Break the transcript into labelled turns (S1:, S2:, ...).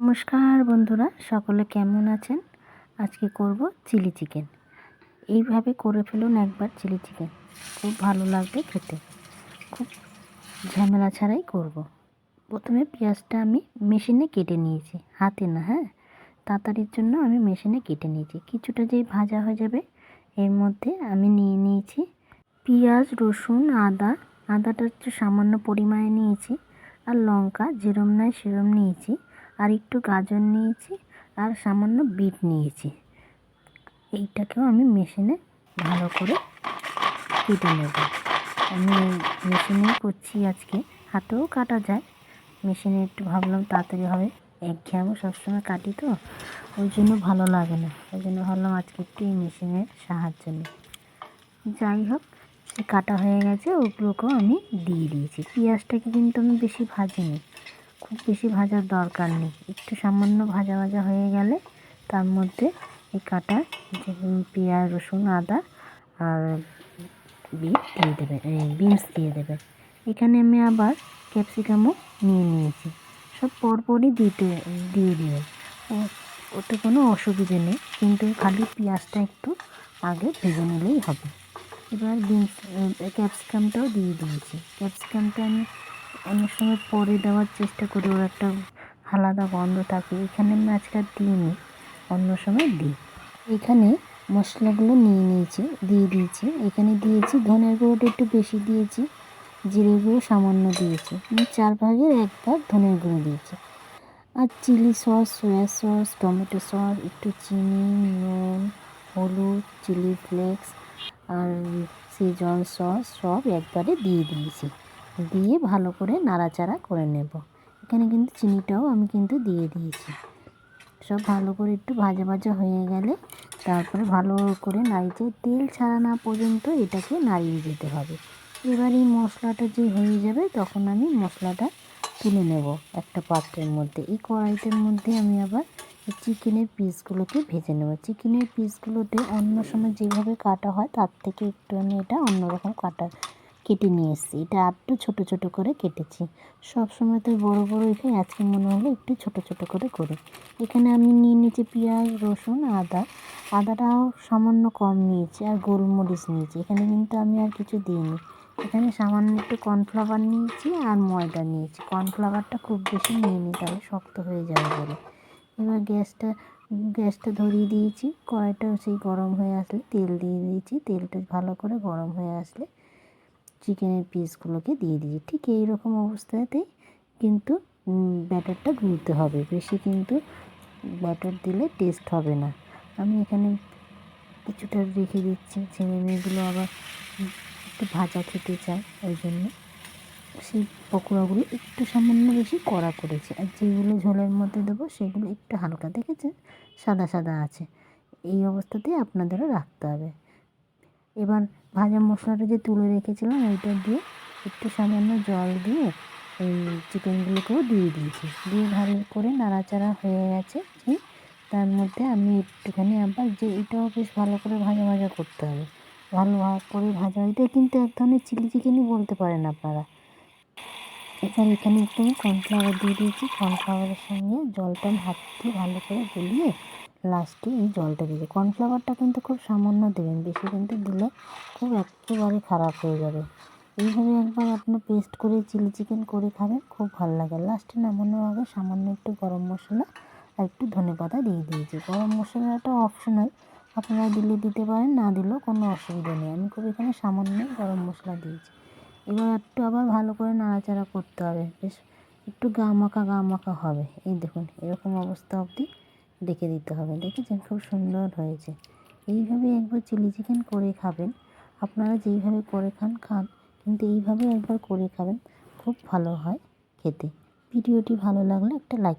S1: নমস্কার বন্ধুরা, সকলে কেমন আছেন? আজকে করব চিলি চিকেন। এইভাবে করে ফেলুন একবার চিলি চিকেন। খুব ভালো লাগবে খেতে। খুব ঝামেলা ছাড়াই করব। প্রথমে পেঁয়াজটা আমি মেশিনে কেটে নিয়েছি, হাতে না হ্যাঁ? তাড়াতাড়ির জন্য আমি মেশিনে কেটে নিয়েছি। কিছুটা যেই ভাজা হয়ে যাবে, এর মধ্যে আমি নিয়ে নিয়েছি পেঁয়াজ, রসুন, আদা। আদাটা একটু সামান্য পরিমাণে নিয়েছি। আর লঙ্কা, যেরম নয় সেরম নিয়েছি। আর একটু গাজর নিয়েছি, আর সামান্য বিট নিয়েছি। এইটাকেও আমি মেশিনে ভালো করে কেটে নেব। আমি মেশিনেই করছি আজকে। হাতেও কাটা যায়। মেশিনে একটু ভাবলাম তাড়াতাড়ি হবে। একঘেয়েমো সবসময় কাটি তো, ওই জন্য ভালো লাগে না। ওই জন্য ভাবলাম আজকে একটু এই মেশিনের সাহায্য নিই। যাই হোক, সে কাটা হয়ে গেছে, ওগুলোকেও আমি দিয়ে দিয়েছি। পেঁয়াজটাকে কিন্তু আমি বেশি ভাজিনি। খুব বেশি ভাজার দরকার নেই। একটু সামান্য ভাজা ভাজা হয়ে গেলে তার মধ্যে এই কাটা যে পেঁয়াজ, রসুন, আদা আর বিট দিয়ে দেবে বিনস দিয়ে দেবে। এখানে আমি আবার ক্যাপসিকামও নিয়ে নিয়েছি। সব পরপরই দিতে, দিয়ে দেবে। ওতে কোনো অসুবিধে নেই, কিন্তু খালি পেঁয়াজটা একটু আগে ভেজে নিলেই হবে। এবার বিনস ক্যাপসিকামটাও দিয়ে দিয়েছি। ক্যাপসিকামটা আমি অনেক সময় পরে দেওয়ার চেষ্টা করি, ওর একটা আলাদা গন্ধ থাকে। এখানে আমি আজকে আর দিইনি, অন্য সময় দিই। এখানে মশলাগুলো নিয়ে নিয়েছি, দিয়ে দিয়েছি। এখানে দিয়েছি ধনের গুঁড়োটা একটু বেশি দিয়েছি, জিরে গুঁড়ো সামান্য দিয়েছি। চার ভাগের এক ভাগ ধনের গুঁড়ো দিয়েছি। আর chilli sauce, soya sauce, tomato sauce, একটু চিনি, নুন, হলুদ, চিলি ফ্লেক্স আর সিজন সস সব একবারে দিয়ে দিয়েছি। দিয়ে ভালো করে নাড়াচাড়া করে নেব। এখানে কিন্তু চিনিটাও আমি কিন্তু দিয়ে দিয়েছি। সব ভালো করে একটু ভাজা ভাজা হয়ে গেলে তারপরে ভালো করে নাড়িয়ে তেল ছাড়া না পর্যন্ত এটাকে নাড়িয়ে যেতে হবে। এবার এই মশলাটা যে হয়ে যাবে তখন আমি মশলাটা তুলে নেব একটা পাত্রের মধ্যে। এই কড়াইটার মধ্যে আমি আবার চিকেনের পিসগুলোকে ভেজে নেব। চিকেনের পিসগুলোতে অন্য সময় যেভাবে কাটা হয় তার থেকে একটু আমি এটা অন্যরকম কাটা কেটে নিয়ে এসেছি এটা একটু ছোটো ছোটো করে কেটেছি। সব সময় তো বড়ো বড়ো এখানে আজকে মনে হলো একটু ছোটো ছোটো করে করি। এখানে আমি নিয়ে নিয়েছি পেঁয়াজ, রসুন, আদা। আদাটাও সামান্য কম নিয়েছি আর গোলমরিচ নিয়েছি। এখানে কিন্তু আমি আর কিছু দিইনি। এখানে সামান্য একটু কর্নফ্লাওয়ার নিয়েছি আর ময়দা নিয়েছি। কর্নফ্লাওয়ারটা খুব বেশি নিয়ে নিই তাহলে শক্ত হয়ে যাবে বলে। এবার গ্যাসটা গ্যাসটা ধরিয়ে দিয়েছি। কড়াইটা সেই গরম হয়ে আসলে তেল দিয়ে দিয়েছি। তেলটা ভালো করে গরম হয়ে আসলে চিকেনের পিসগুলোকে দিয়ে দিয়েছি। ঠিক এই রকম অবস্থাতেই কিন্তু ব্যাটারটা গুলতে হবে। বেশি কিন্তু ব্যাটার দিলে টেস্ট হবে না। আমি এখানে কিছুটা রেখে দিচ্ছি। ছেলে মেয়েগুলো আবার একটু ভাজা খেতে চায়, ওই জন্য। সেই পকোড়াগুলো একটু সামান্য বেশি কড়া করেছি। আর যেগুলো ঝোলের মধ্যে দেবো, সেগুলো একটু হালকা দেখেছে সাদা সাদা আছে। এই অবস্থাতেই আপনাদেরও রাখতে হবে। এবার ভাজা মশলাটা যে তুলে রেখেছিলাম, ওইটা দিয়ে একটু সামান্য জল দিয়ে এই চিকেনগুলোকেও দিয়ে দিয়েছি। দিয়ে ভালো করে নাড়াচাড়া হয়ে গেছে যে তার মধ্যে আমি একটুখানি আবার যে এটাও বেশ ভালো করে ভাজা ভাজা করতে হবে। ভালো করে ভাজা এটা কিন্তু এক ধরনের চিলি চিকেনই বলতে পারেন আপনারা। এবার এখানে একটু কর্নফ্লাওয়ার দিয়ে দিয়েছি। কর্নফ্লাওয়ারের সঙ্গে জলটা হাত দিয়ে ভালো করে গলিয়ে লাস্টে এই জলটা দিয়েছি কর্নফ্লাওয়ারটা কিন্তু খুব সামান্য দেবেন, বেশি কিন্তু দিলে খুব একেবারে খারাপ হয়ে যাবে। এইভাবে একবার আপনার পেস্ট করে চিলি চিকেন করে খাবেন, খুব ভালো লাগে। লাস্টে নামানোর আগে সামান্য একটু গরম মশলা আর একটু ধনে পাতা দিয়ে দিয়েছি। গরম মশলাটা অপশনাল আপনারা দিলে দিতে পারেন, না দিলেও কোনো অসুবিধা নেই। আমি খুব এখানে সামান্য গরম মশলা দিয়েছি। এবার একটু আবার ভালো করে নাড়াচাড়া করতে হবে। বেশ একটু গা মাখা গা মাখা হবে। এই দেখুন, এরকম অবস্থা অবধি ডেকে দিতে হবে। দেখেছেন? খুব সুন্দর হয়েছে। এইভাবে একবার চিলি চিকেন করে খাবেন। আপনারা যেইভাবে করে খান খান। কিন্তু এইভাবে একবার করে খাবেন, খুব ভালো হয় খেতে। ভিডিওটি ভালো লাগলে একটা লাইক